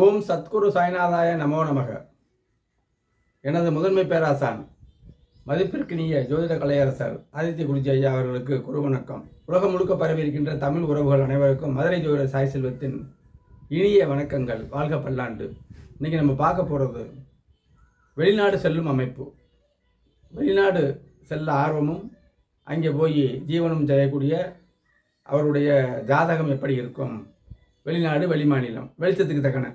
ஓம் சத்குரு சாய்நாதாய நமோ நமக. எனது முதன்மை பேராசான் மதிப்பிற்கினிய ஜோதிட கலையரசர் ஆதித்ய குருஜி ஐயா அவர்களுக்கு குரு வணக்கம். உலகம் முழுக்க பரவி இருக்கின்ற தமிழ் உறவுகள் அனைவருக்கும் மதுரை ஜோதிட சாய் செல்வத்தின் இனிய வணக்கங்கள். வாழ்க பல்லாண்டு. இன்றைக்கி நம்ம பார்க்க போகிறது வெளிநாடு செல்லும் அமைப்பு. வெளிநாடு செல்ல ஆர்வமும் அங்கே போய் ஜீவனம் செய்யக்கூடிய அவருடைய ஜாதகம் எப்படி இருக்கும்? வெளிநாடு வெளிமாநிலம் வெளிச்சத்துக்கு தக்கன.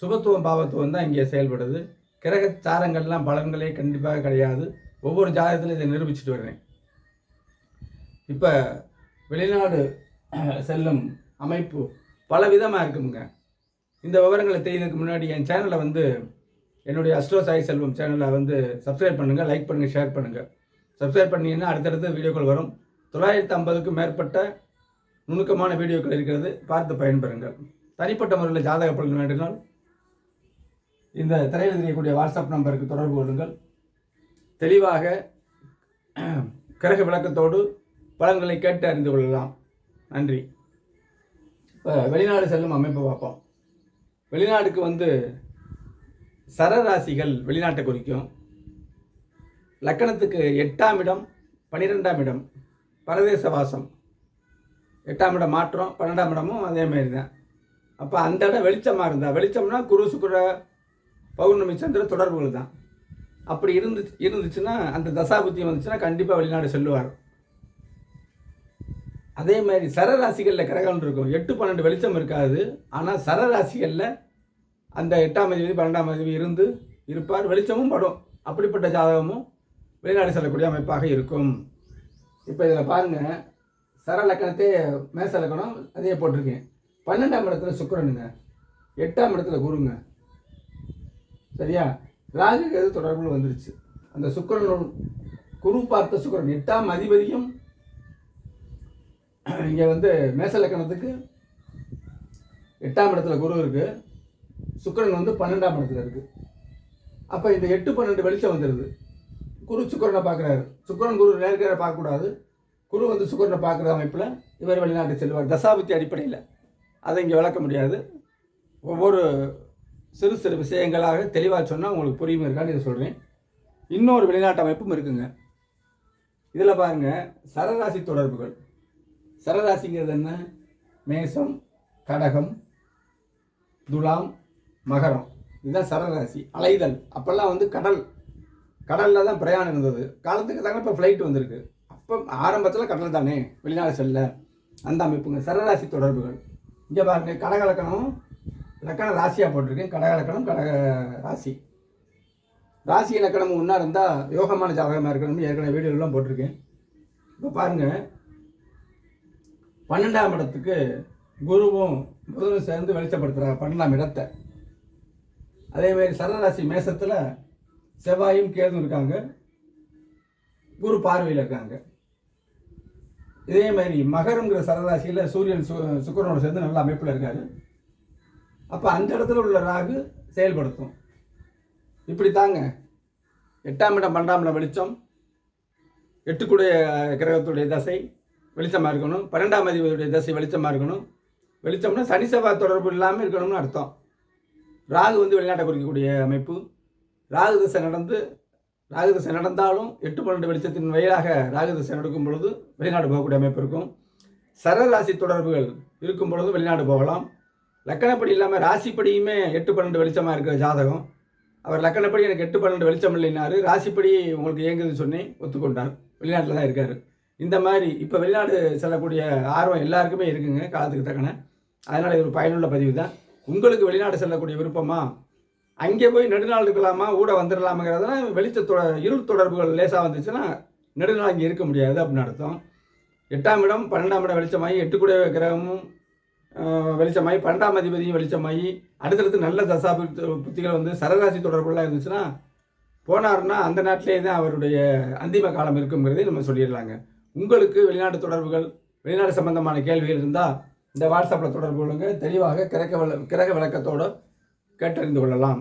சுபத்துவம் பாவத்துவம் தான் இங்கே செயல்படுது. கிரக சாரங்கள்லாம் பலன்களே கண்டிப்பாக கிடையாது. ஒவ்வொரு ஜாதகத்திலும் இதை நிரூபிச்சுட்டு வர்றேன் இப்போ வெளிநாடு செல்லும் அமைப்பு பல விதமாக இருக்குங்க இந்த விவரங்களை தெரியுறதுக்கு முன்னாடி என் சேனலை வந்து என்னுடைய அஸ்ட்ரோ சாய் செல்வம் சேனலை வந்து சப்ஸ்கிரைப் பண்ணுங்கள் லைக் பண்ணுங்கள் ஷேர் பண்ணுங்கள் சப்ஸ்கிரைப் பண்ணிங்கன்னா அடுத்தடுத்து வீடியோக்கள் வரும். தொள்ளாயிரத்து ஐம்பதுக்கும் மேற்பட்ட நுணுக்கமான வீடியோக்கள் இருக்கிறது. பார்த்து பயன்பெறுங்கள். தனிப்பட்ட முறையில் ஜாதக பலன் வேண்டினால் இந்த திரையில் தெரியக்கூடிய வாட்ஸ்அப் நம்பருக்கு தொடர்பு கொள்ளுங்கள். தெளிவாக கிரக விளக்கத்தோடு பலன்களை கேட்டு அறிந்து கொள்ளலாம். நன்றி. இப்போ வெளிநாடு செல்லும் அமைப்பை பார்ப்போம். வெளிநாடுக்கு வந்து சரராசிகள் வெளிநாட்டை குறிக்கும். லக்கணத்துக்கு எட்டாம் இடம் பன்னிரெண்டாம் இடம் பரதேச வாசம் எட்டாம் இடம் மாற்றம் பன்னெண்டாம் இடமும் அதே மாதிரி தான். அப்போ அந்த இடம் வெளிச்சமாக இருந்தால் வெளிச்சம்னா குரு சுக்குர பௌர்ணமி சந்திர தொடர்புகள் தான். அப்படி இருந்து இருந்துச்சுன்னா அந்த தசாபுத்தியம் வந்துச்சுன்னா கண்டிப்பாக வெளிநாடு செல்லுவார். அதே மாதிரி சரராசிகளில் கிரகம் இருக்கும். எட்டு பன்னெண்டு வெளிச்சம் இருக்காது. ஆனால் சரராசிகளில் அந்த எட்டாம் தேதி பன்னெண்டாம் தேதி இருந்து இருப்பார். வெளிச்சமும் படும். அப்படிப்பட்ட ஜாதகமும் வெளிநாடு செல்லக்கூடிய அமைப்பாக இருக்கும். இப்போ இதில் பாருங்கள் சர லக்கணத்தே மேச லக்கணம் அதே போட்டிருக்கேன். பன்னெண்டாம் இடத்துல சுக்கரனுங்க. எட்டாம் இடத்துல குருங்க. சரியா? ராகு கேது தொடர்பில் வந்துருச்சு. அந்த சுக்கிரன் குரு பார்த்த சுக்கரன் எட்டாம் அதிபதியும் இங்கே வந்து மேசலக்கணத்துக்கு எட்டாம் இடத்துல குரு இருக்கு. சுக்கரன் வந்து பன்னெண்டாம் இடத்துல இருக்கு. அப்போ இந்த எட்டு பன்னெண்டு வெளிச்சம் வந்துடுது குரு சுக்கரனை பார்க்குறாரு. சுக்கரன் குரு நேர்கிற பார்க்கக்கூடாது. குரு வந்து சுக்கரனை பார்க்குற அமைப்பில் இவர் வெளிநாட்டு செல்வார். தசாபுத்தி அடிப்படையில். அதை இங்கே விளக்க முடியாது. ஒவ்வொரு சிறு சிறு விஷயங்களாக தெளிவாக சொன்னால் உங்களுக்கு புரியும் இருக்கான்னு இதை சொல்கிறேன். இன்னொரு வெளிநாட்டு அமைப்பும் இருக்குங்க. இதில் பாருங்கள் சரராசி தொடர்புகள். சரராசிங்கிறது என்ன? மேசம் கடகம் துலாம் மகரம். இதுதான் சரராசி அலைதல். அப்போல்லாம் வந்து கடல். கடலில் தான் பிரயாணம் இருந்தது. காலத்துக்கு தாங்க இப்போ ஃப்ளைட் வந்திருக்கு. அப்போ ஆரம்பத்தில் கடல் தானே வெளிநாடு செல்ல. அந்த அமைப்புங்க சரராசி தொடர்புகள். இங்கே பாருங்கள் கடகலக்கணம் லக்கணம் ராசியாக போட்டிருக்கேன் கடக லக்கணம் கடக ராசி. ராசி இலக்கணம் ஒன்றா இருந்தால் யோகமான ஜாதகமாக இருக்கணும்னு ஏற்கனவே வீடியோலாம் போட்டிருக்கேன். இப்போ பாருங்கள் பன்னெண்டாம் இடத்துக்கு குருவும் புதனும் சேர்ந்து வெளிச்சப்படுத்துகிறாங்க பன்னெண்டாம் இடத்தை. அதேமாதிரி சரராசி மேசத்தில் செவ்வாயும் கேதும் இருக்காங்க. குரு பார்வையில் இருக்காங்க. இதே மாதிரி மகருங்கிற சரராசியில் சூரியன் சு சுக்கரனோட சேர்ந்து நல்ல அமைப்பில் இருக்காரு. அப்போ அந்த இடத்துல உள்ள ராகு செயல்படுத்தும். இப்படி தாங்க எட்டாம் இடம் பன்னெண்டாம் இடம் வெளிச்சம். எட்டுக்குடைய கிரகத்துடைய தசை வெளிச்சமாக இருக்கணும். பன்னெண்டாம் அதிபதியுடைய தசை வெளிச்சமாக இருக்கணும். வெளிச்சம்னா சனி செவ்வாய் தொடர்பு இல்லாமல் இருக்கணும்னு அர்த்தம். ராகு வந்து வெளிநாட்டை குறிக்கக்கூடிய அமைப்பு. ராகு தசை நடந்து ராகு தசை நடந்தாலும் எட்டு பன்னெண்டு வெளிச்சத்தின் வழியாக ராகு தசை நடக்கும் பொழுது வெளிநாடு போகக்கூடிய அமைப்பு இருக்கும். சரராசி தொடர்புகள் இருக்கும் பொழுது வெளிநாடு போகலாம். லக்கணப்படி இல்லாமல் ராசிப்படியுமே எட்டு பன்னெண்டு வெளிச்சமாக இருக்கிற ஜாதகம். அவர் லக்கணப்படி எனக்கு எட்டு பன்னெண்டு வெளிச்சம் இல்லைனாரு ராசிப்படி உங்களுக்கு இயங்குதுன்னு சொன்னி ஒத்துக்கொண்டார். வெளிநாட்டில் தான் இருக்கார். இந்த மாதிரி இப்போ வெளிநாடு செல்லக்கூடிய ஆர்வம் எல்லாருக்குமே இருக்குங்க காலத்துக்கு தக்கன. அதனால் இது ஒரு பயனுள்ள பதிவு தான். உங்களுக்கு வெளிநாடு செல்லக்கூடிய விருப்பமா? அங்கே போய் நெடுநாள் இருக்கலாமா? ஊட வந்துடலாமாங்கிறதுனா வெளிச்ச இருள் தொடர்புகள் லேசாக வந்துச்சுன்னா நெடுநாள் இங்கே இருக்க முடியாது அப்படின்னு அர்த்தம். எட்டாம் இடம் பன்னெண்டாம் இடம் வெளிச்சமாகி எட்டு கூட கிரகமும் வெளிச்சமாகி பன்னெண்டாம் அதிபதியும் வெளிச்சமாகி அடுத்தடுத்து நல்ல தசா புத்திகள் வந்து சரராசி தொடர்புலாம் இருந்துச்சுன்னா போனார்னா அந்த நாட்டிலே தான் அவருடைய அந்திம காலம் இருக்குங்கிறதே நம்ம சொல்லிடலாங்க. உங்களுக்கு வெளிநாட்டு தொடர்புகள் வெளிநாடு சம்பந்தமான கேள்விகள் இருந்தால் இந்த வாட்ஸ்அப்பில் தொடர்பு கொள்ளுங்க. தெளிவாக கிரக விள கிரக விளக்கத்தோடு கேட்டறிந்து கொள்ளலாம்.